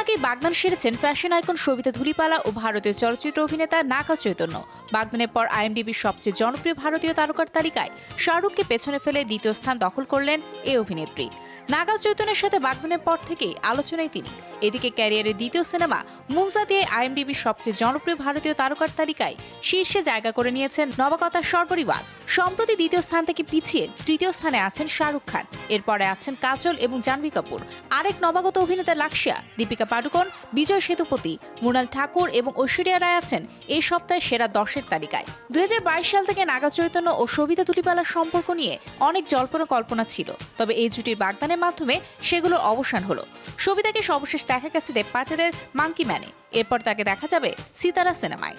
আগে বাগদান সেরেছেন ফ্যাশন আইকন সবিতা ধুলিপালা ও ভারতীয় চলচ্চিত্র অভিনেতা নাকা চৈতন্য। বাগদানের পর আইএমডিবির সবচেয়ে জনপ্রিয় ভারতীয় তারকার তালিকায় শাহরুখকে পেছনে ফেলে দ্বিতীয় স্থান দখল করলেন এই অভিনেত্রী। নাগা চৈতন্যের সাথে বাগদানের পর থেকেই আলোচনায় তিনি। এদিকে ক্যারিয়ারের দ্বিতীয় সিনেমা মুনজা দিয়ে আইএমডিবির সবচেয়ে জনপ্রিয় ভারতীয় তারকার তালিকায় শীর্ষে জায়গা করে নিয়েছেন নবাগতা সরপরিবার। সম্প্রতি দ্বিতীয় স্থান থেকে পিছিয়ে তৃতীয় স্থানে আছেন শাহরুখ খান। এরপরে আছেন কাজল এবং জাহ্নবী কাপুর। আরেক নবাগত অভিনেতা লাক্সিয়া, দীপিকা পাডুকোন বিজয় সেতুপতি, মৃণাল ঠাকুর এবং ঐশ্বরিয়া রায় আছেন এই সপ্তাহে সেরা দশের তালিকায়। দুই হাজার বাইশ সাল থেকে নাগা চৈতন্য ও সবিতা তুলিপালার সম্পর্ক নিয়ে অনেক জল্পনা কল্পনা ছিল, তবে এই জুটির বাগদানের মাধ্যমে সেগুলোর অবসান হলো। সবিতাকে সর্বশেষ দেখা গেছে দেব পাটেলের মাঙ্কি ম্যানে, এরপর তাকে দেখা যাবে সিতারা সিনেমায়।